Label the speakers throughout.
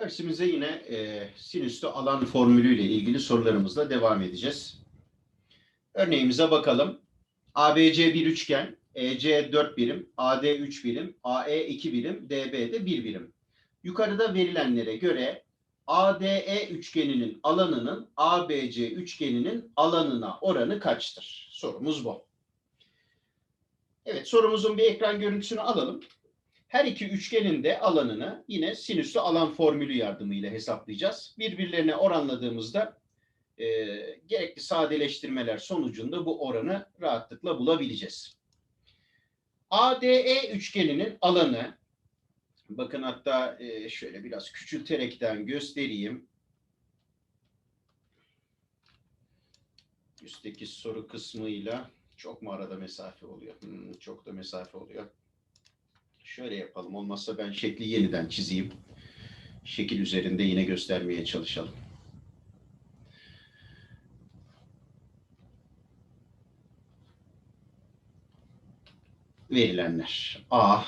Speaker 1: Dersimize yine e, sinüslü alan formülüyle ilgili sorularımızla devam edeceğiz. Örneğimize bakalım. ABC bir üçgen, EC 4 birim, AD 3 birim, AE 2 birim, DB de 1 birim. Yukarıda verilenlere göre ADE üçgeninin alanının ABC üçgeninin alanına oranı kaçtır? Sorumuz bu. Evet sorumuzun bir ekran görüntüsünü alalım. Her iki üçgenin de alanını yine sinüslü alan formülü yardımıyla hesaplayacağız. Birbirlerine oranladığımızda e, gerekli sadeleştirmeler sonucunda bu oranı rahatlıkla bulabileceğiz. ADE üçgeninin alanı, bakın hatta e, şöyle biraz küçülterekten göstereyim. Üstteki soru kısmıyla çok mu arada mesafe oluyor? Hmm, çok da mesafe oluyor. Şöyle yapalım. Olmazsa ben şekli yeniden çizeyim. Şekil üzerinde yine göstermeye çalışalım. Verilenler. A.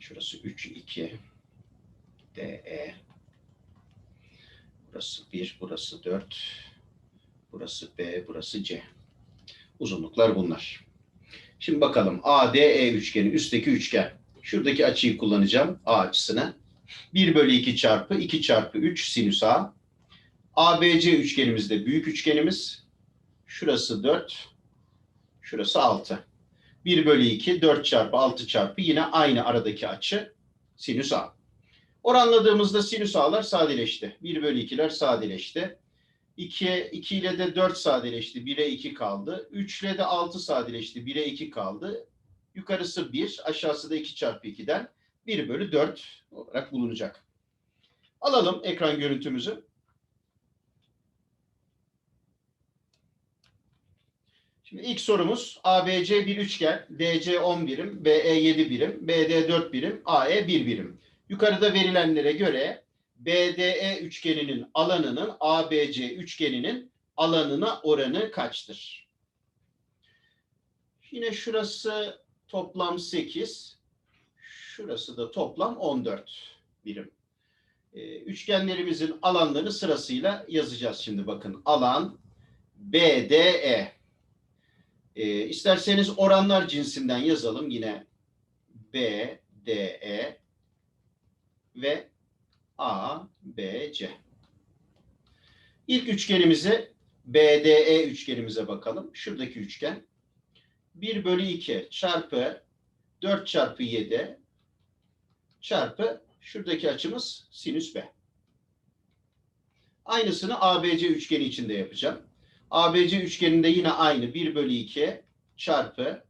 Speaker 1: Şurası 3, 2. DE. Burası 1, burası 4. Burası B, burası C. Uzunluklar bunlar. Şimdi bakalım. ADE üçgeni, üstteki üçgen. Şuradaki açıyı kullanacağım A açısını. 1 bölü 2 çarpı 2 çarpı 3 sinüs A. ABC üçgenimizde büyük üçgenimiz. Şurası 4. Şurası 6. 1 bölü 2 4 çarpı 6 çarpı yine aynı aradaki açı sinüs A. Oranladığımızda sinüs A'lar sadeleşti. 1 bölü 2'ler sadeleşti. 2, 2 ile de 4 sadeleşti. 1'e 2 kaldı. 3 ile de 6 sadeleşti. 1'e 2 kaldı. Yukarısı 1, aşağısı da 2 çarpı 2'den 1 bölü 4 olarak bulunacak. Alalım ekran görüntümüzü. Şimdi ilk sorumuz ABC bir üçgen, DC 10 birim, BE 7 birim, BD 4 birim, AE 1 birim. Yukarıda verilenlere göre BDE üçgeninin alanının ABC üçgeninin alanına oranı kaçtır? Yine şurası toplam 8. Şurası da toplam 14 birim. Ee, üçgenlerimizin alanlarını sırasıyla yazacağız şimdi bakın. Alan BDE. Ee, isterseniz oranlar cinsinden yazalım yine. BDE ve ABC. İlk üçgenimize BDE üçgenimize bakalım. Şuradaki üçgen 1 bölü 2 çarpı 4 çarpı 7 çarpı şuradaki açımız sinüs B. Aynısını ABC üçgeni için de yapacağım. ABC üçgeninde yine aynı 1 bölü 2 çarpı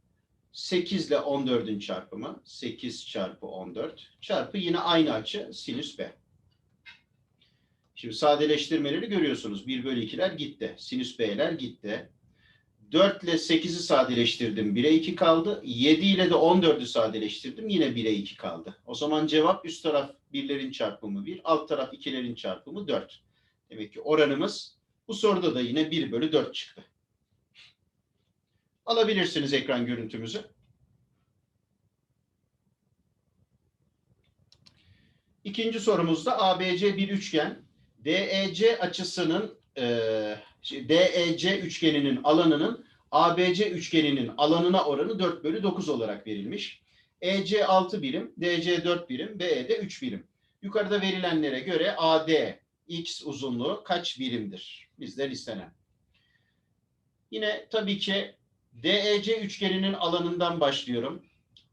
Speaker 1: 8 ile 14'ün çarpımı 8 çarpı 14 çarpı yine aynı açı sinüs B. Şimdi sadeleştirmeleri görüyorsunuz. 1 bölü 2'ler gitti. Sinüs B'ler gitti. 4 ile 8'i sadeleştirdim. 1'e 2 kaldı. 7 ile de 14'ü sadeleştirdim. Yine 1'e 2 kaldı. O zaman cevap üst taraf birlerin çarpımı 1, alt taraf ikilerin çarpımı 4. Demek ki oranımız bu soruda da yine 1 bölü 4 çıktı. Alabilirsiniz ekran görüntümüzü. İkinci sorumuzda ABC bir üçgen. DEC açısının e, DEC üçgeninin alanının ABC üçgeninin alanına oranı 4 bölü 9 olarak verilmiş. EC 6 birim, DC 4 birim, BE de 3 birim. Yukarıda verilenlere göre AD X uzunluğu kaç birimdir? Bizden istenen. Yine tabii ki DEC üçgeninin alanından başlıyorum.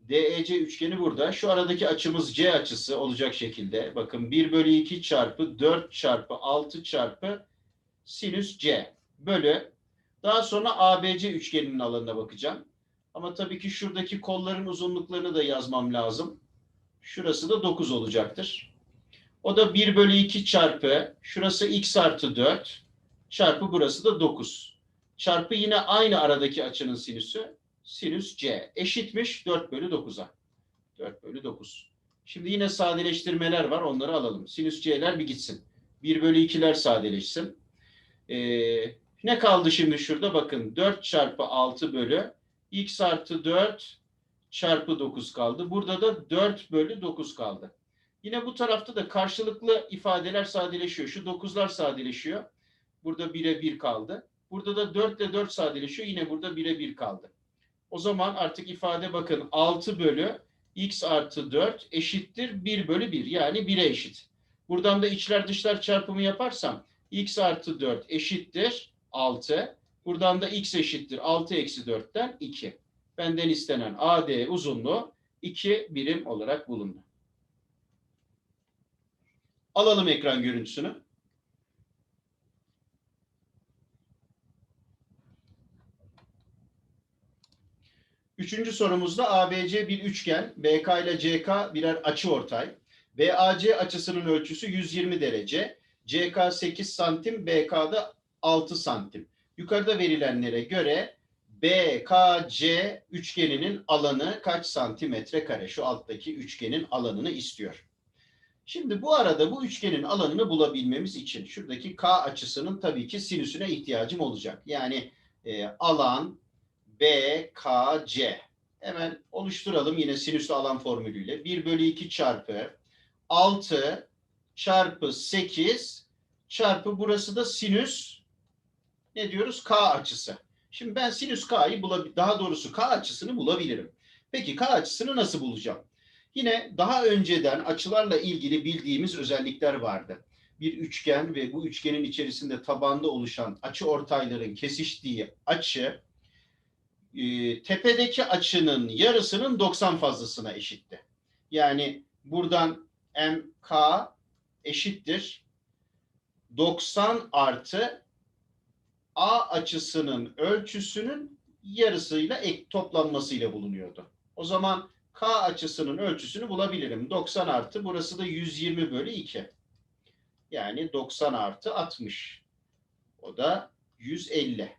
Speaker 1: DEC üçgeni burada. Şu aradaki açımız C açısı olacak şekilde. Bakın 1 bölü 2 çarpı 4 çarpı 6 çarpı sinüs C bölü. Daha sonra ABC üçgeninin alanına bakacağım. Ama tabii ki şuradaki kolların uzunluklarını da yazmam lazım. Şurası da 9 olacaktır. O da 1 bölü 2 çarpı şurası x artı 4 çarpı burası da 9. Çarpı yine aynı aradaki açının sinüsü sinüs C eşitmiş 4 bölü 9'a. 4 bölü 9. Şimdi yine sadeleştirmeler var onları alalım. Sinüs C'ler bir gitsin. 1 bölü 2'ler sadeleşsin. Ee, ne kaldı şimdi şurada? Bakın 4 çarpı 6 bölü x artı 4 çarpı 9 kaldı. Burada da 4 bölü 9 kaldı. Yine bu tarafta da karşılıklı ifadeler sadeleşiyor. Şu 9'lar sadeleşiyor. Burada 1'e 1 kaldı. Burada da 4 ile 4 sadeleşiyor. Yine burada 1'e 1 kaldı. O zaman artık ifade bakın 6 bölü x artı 4 eşittir 1 bölü 1. Yani 1'e eşit. Buradan da içler dışlar çarpımı yaparsam x artı 4 eşittir 6. Buradan da x eşittir 6 eksi 4'ten 2. Benden istenen AD uzunluğu 2 birim olarak bulundu. Alalım ekran görüntüsünü. Üçüncü sorumuzda ABC bir üçgen, BK ile CK birer açıortay. BAC açısının ölçüsü 120 derece. CK 8 santim, BK'da 6 santim. Yukarıda verilenlere göre BKC üçgeninin alanı kaç santimetre kare? Şu alttaki üçgenin alanını istiyor. Şimdi bu arada bu üçgenin alanını bulabilmemiz için şuradaki K açısının tabii ki sinüsüne ihtiyacım olacak. Yani e, alan BKC. Hemen oluşturalım yine sinüslü alan formülüyle. 1 bölü 2 çarpı 6 çarpı 8 çarpı burası da sinüs ne diyoruz? K açısı. Şimdi ben sinüs K'yı bulabilirim. Daha doğrusu K açısını bulabilirim. Peki K açısını nasıl bulacağım? Yine daha önceden açılarla ilgili bildiğimiz özellikler vardı. Bir üçgen ve bu üçgenin içerisinde tabanda oluşan açı ortayların kesiştiği açı e, tepedeki açının yarısının 90 fazlasına eşitti. Yani buradan MK eşittir 90 artı A açısının ölçüsünün yarısıyla ek toplanmasıyla bulunuyordu. O zaman K açısının ölçüsünü bulabilirim. 90 artı burası da 120 bölü 2. Yani 90 artı 60. O da 150.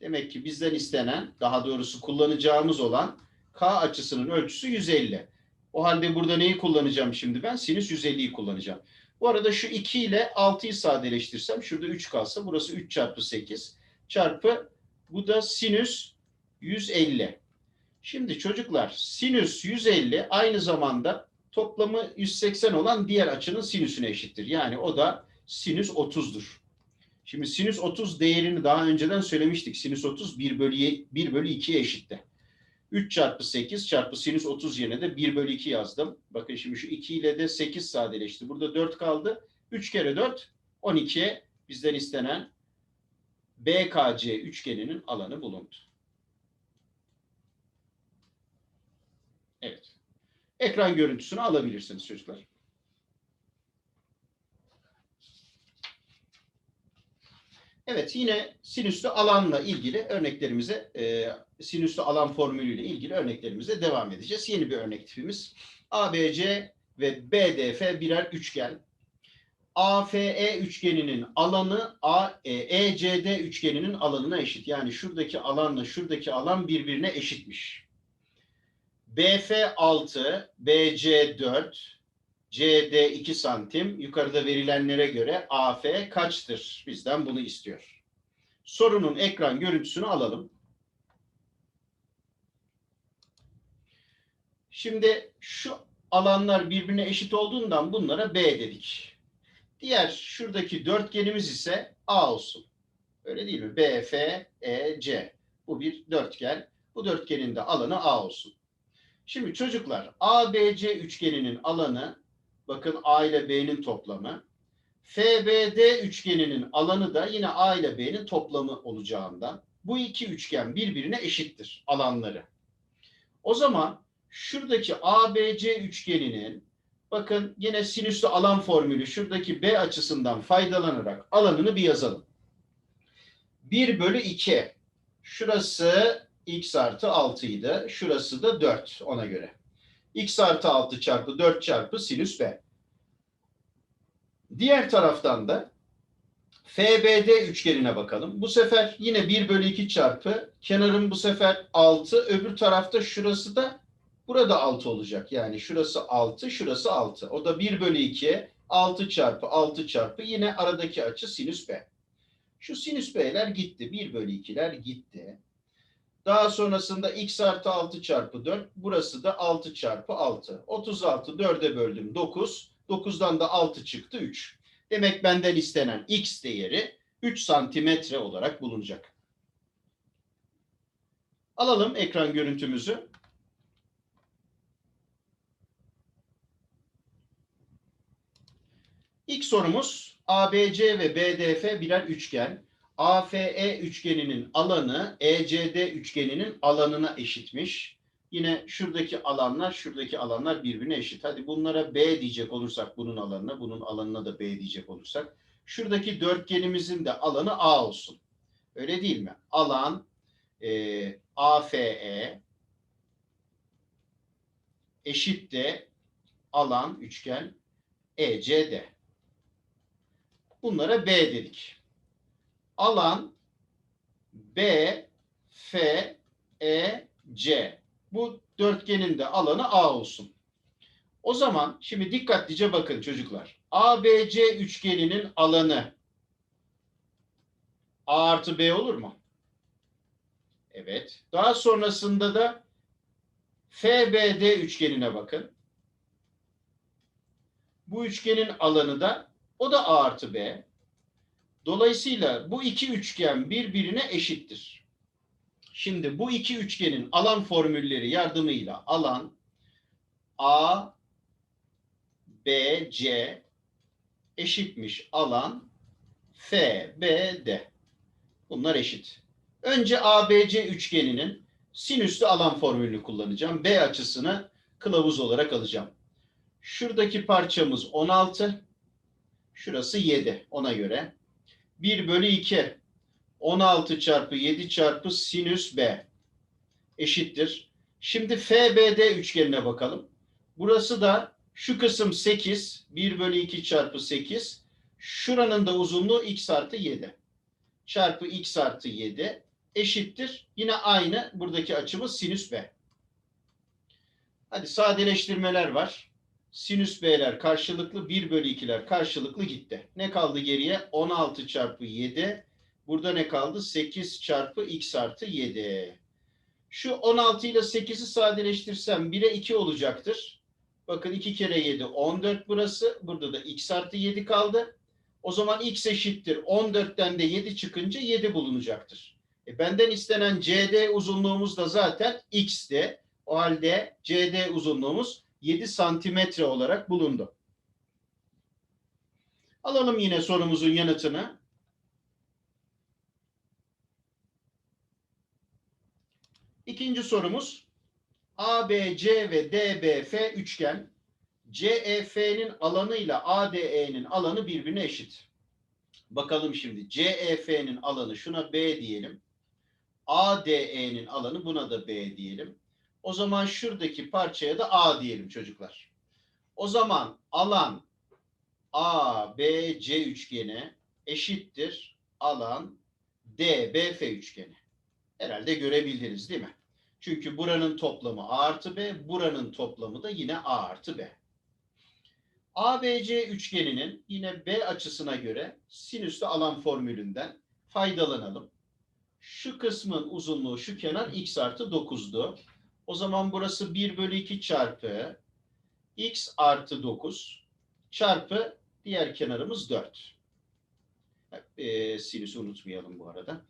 Speaker 1: Demek ki bizden istenen, daha doğrusu kullanacağımız olan K açısının ölçüsü 150. O halde burada neyi kullanacağım şimdi ben? Sinüs 150'yi kullanacağım. Bu arada şu 2 ile 6'yı sadeleştirsem şurada 3 kalsa burası 3 çarpı 8 çarpı bu da sinüs 150. Şimdi çocuklar sinüs 150 aynı zamanda toplamı 180 olan diğer açının sinüsüne eşittir. Yani o da sinüs 30'dur. Şimdi sinüs 30 değerini daha önceden söylemiştik. Sinüs 30 1 bölü, 1 bölü 2'ye eşitti. 3 çarpı 8 çarpı sinüs 30 yerine de 1 bölü 2 yazdım. Bakın şimdi şu 2 ile de 8 sadeleşti. Burada 4 kaldı. 3 kere 4 12'ye bizden istenen BKC üçgeninin alanı bulundu. Evet. Ekran görüntüsünü alabilirsiniz çocuklar. Evet yine sinüslü alanla ilgili örneklerimize e, sinüslü alan formülüyle ilgili örneklerimize devam edeceğiz. Yeni bir örnek tipimiz. ABC ve BDF birer üçgen. AFE üçgeninin alanı AECD üçgeninin alanına eşit. Yani şuradaki alanla şuradaki alan birbirine eşitmiş. BF 6, BC 4, CD 2 santim. Yukarıda verilenlere göre AF kaçtır? Bizden bunu istiyor. Sorunun ekran görüntüsünü alalım. Şimdi şu alanlar birbirine eşit olduğundan bunlara B dedik. Diğer şuradaki dörtgenimiz ise A olsun. Öyle değil mi? B, F, E, C. Bu bir dörtgen. Bu dörtgenin de alanı A olsun. Şimdi çocuklar ABC üçgeninin alanı bakın A ile B'nin toplamı. FBD üçgeninin alanı da yine A ile B'nin toplamı olacağından bu iki üçgen birbirine eşittir alanları. O zaman şuradaki ABC üçgeninin bakın yine sinüslü alan formülü şuradaki B açısından faydalanarak alanını bir yazalım. 1 bölü 2 şurası x artı 6 idi. Şurası da 4 ona göre. X artı 6 çarpı 4 çarpı sinüs b. Diğer taraftan da FBD üçgenine bakalım. Bu sefer yine 1 bölü 2 çarpı kenarın bu sefer 6 öbür tarafta şurası da burada 6 olacak. Yani şurası 6 şurası 6. O da 1 bölü 2 6 çarpı 6 çarpı yine aradaki açı sinüs b. Şu sinüs b'ler gitti. 1 bölü 2'ler gitti. Daha sonrasında x artı 6 çarpı 4. Burası da 6 çarpı 6. 36 4'e böldüm 9. 9'dan da 6 çıktı 3. Demek benden istenen x değeri 3 santimetre olarak bulunacak. Alalım ekran görüntümüzü. İlk sorumuz ABC ve BDF birer üçgen. AFE üçgeninin alanı ECD üçgeninin alanına eşitmiş. Yine şuradaki alanlar, şuradaki alanlar birbirine eşit. Hadi bunlara B diyecek olursak bunun alanına, bunun alanına da B diyecek olursak. Şuradaki dörtgenimizin de alanı A olsun. Öyle değil mi? Alan e, AFE eşit de alan üçgen ECD. Bunlara B dedik. Alan B, F, E, C. Bu dörtgenin de alanı A olsun. O zaman şimdi dikkatlice bakın çocuklar. ABC üçgeninin alanı A artı B olur mu? Evet. Daha sonrasında da FBD üçgenine bakın. Bu üçgenin alanı da o da A artı B. Dolayısıyla bu iki üçgen birbirine eşittir. Şimdi bu iki üçgenin alan formülleri yardımıyla alan A, B, C eşitmiş alan F, B, D. Bunlar eşit. Önce ABC üçgeninin sinüslü alan formülünü kullanacağım. B açısını kılavuz olarak alacağım. Şuradaki parçamız 16. Şurası 7 ona göre. 1 bölü 2. 16 çarpı 7 çarpı sinüs B eşittir. Şimdi FBD üçgenine bakalım. Burası da şu kısım 8. 1 bölü 2 çarpı 8. Şuranın da uzunluğu x artı 7. Çarpı x artı 7 eşittir. Yine aynı buradaki açımız sinüs B. Hadi sadeleştirmeler var. Sinüs B'ler karşılıklı 1 bölü 2'ler karşılıklı gitti. Ne kaldı geriye? 16 çarpı 7. Burada ne kaldı? 8 çarpı x artı 7. Şu 16 ile 8'i sadeleştirsem 1'e 2 olacaktır. Bakın 2 kere 7 14 burası. Burada da x artı 7 kaldı. O zaman x eşittir. 14'ten de 7 çıkınca 7 bulunacaktır. E benden istenen CD uzunluğumuz da zaten x'ti. O halde CD uzunluğumuz 7 santimetre olarak bulundu. Alalım yine sorumuzun yanıtını. İkinci sorumuz ABC ve DBF üçgen CEF'nin alanıyla ADE'nin alanı birbirine eşit. Bakalım şimdi CEF'nin alanı şuna B diyelim. ADE'nin alanı buna da B diyelim. O zaman şuradaki parçaya da A diyelim çocuklar. O zaman alan ABC üçgeni eşittir alan DBF üçgeni. Herhalde görebildiniz değil mi? Çünkü buranın toplamı A artı B, buranın toplamı da yine A artı B. ABC üçgeninin yine B açısına göre sinüslü alan formülünden faydalanalım. Şu kısmın uzunluğu şu kenar x artı 9'du. O zaman burası 1 bölü 2 çarpı x artı 9 çarpı diğer kenarımız 4. E, sinüsü unutmayalım bu arada.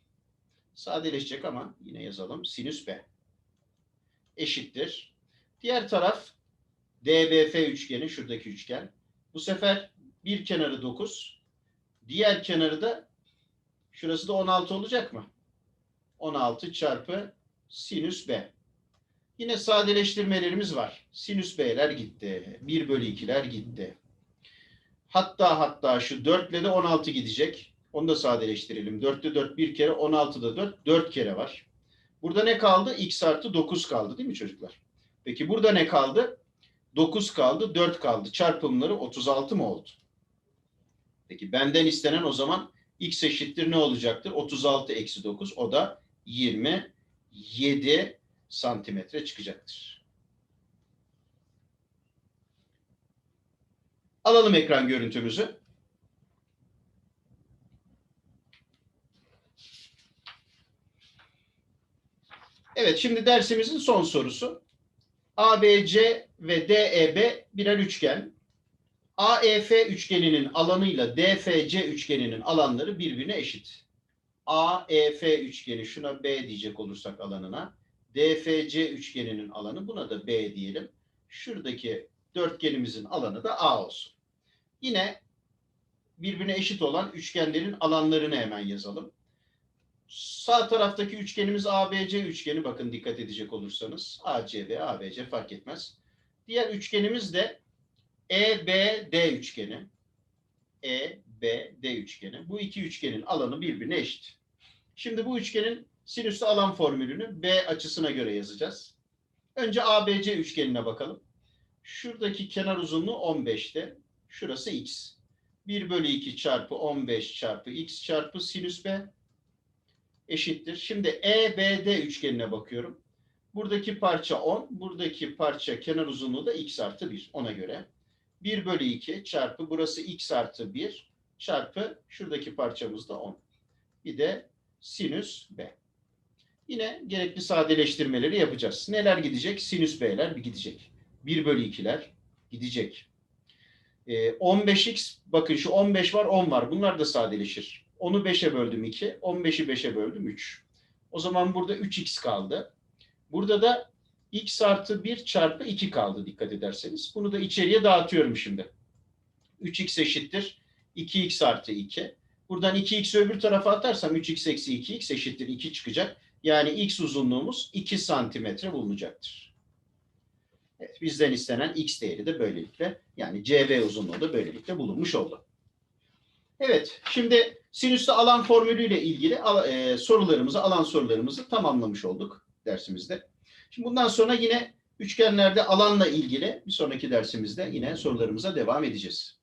Speaker 1: Sadeleşecek ama yine yazalım. Sinüs B eşittir. Diğer taraf DBF üçgeni, şuradaki üçgen. Bu sefer bir kenarı 9. Diğer kenarı da şurası da 16 olacak mı? 16 çarpı sinüs B. Yine sadeleştirmelerimiz var. Sinüs B'ler gitti. 1 bölü 2'ler gitti. Hatta hatta şu 4 ile de 16 gidecek. Onu da sadeleştirelim. 4'te 4 bir kere, 16'da 4, 4 kere var. Burada ne kaldı? X artı 9 kaldı değil mi çocuklar? Peki burada ne kaldı? 9 kaldı, 4 kaldı. Çarpımları 36 mı oldu? Peki benden istenen o zaman x eşittir ne olacaktır? 36 eksi 9 o da 27 santimetre çıkacaktır. Alalım ekran görüntümüzü. Evet şimdi dersimizin son sorusu. ABC ve DEB birer üçgen. AEF üçgeninin alanıyla DFC üçgeninin alanları birbirine eşit. AEF üçgeni şuna B diyecek olursak alanına. DFC üçgeninin alanı buna da B diyelim. Şuradaki dörtgenimizin alanı da A olsun. Yine birbirine eşit olan üçgenlerin alanlarını hemen yazalım. Sağ taraftaki üçgenimiz ABC üçgeni. Bakın dikkat edecek olursanız. AC ve ABC fark etmez. Diğer üçgenimiz de EBD üçgeni. EBD üçgeni. Bu iki üçgenin alanı birbirine eşit. Şimdi bu üçgenin sinüslü alan formülünü B açısına göre yazacağız. Önce ABC üçgenine bakalım. Şuradaki kenar uzunluğu 15'te. Şurası x. 1 bölü 2 çarpı 15 çarpı x çarpı sinüs B eşittir. Şimdi EBD üçgenine bakıyorum. Buradaki parça 10, buradaki parça kenar uzunluğu da x artı 1 ona göre. 1 bölü 2 çarpı burası x artı 1 çarpı şuradaki parçamız da 10. Bir de sinüs B. Yine gerekli sadeleştirmeleri yapacağız. Neler gidecek? Sinüs B'ler bir gidecek. 1 bölü 2'ler gidecek. Ee, 15x bakın şu 15 var 10 var. Bunlar da sadeleşir. 10'u 5'e böldüm 2. 15'i 5'e böldüm 3. O zaman burada 3x kaldı. Burada da x artı 1 çarpı 2 kaldı dikkat ederseniz. Bunu da içeriye dağıtıyorum şimdi. 3x eşittir 2x artı 2. Buradan 2x'i öbür tarafa atarsam 3x eksi 2x eşittir 2 çıkacak. Yani x uzunluğumuz 2 santimetre bulunacaktır. Evet, bizden istenen x değeri de böylelikle yani CV uzunluğu da böylelikle bulunmuş oldu. Evet, şimdi sinüslü alan formülüyle ilgili e, sorularımızı, alan sorularımızı tamamlamış olduk dersimizde. Şimdi bundan sonra yine üçgenlerde alanla ilgili bir sonraki dersimizde yine sorularımıza devam edeceğiz.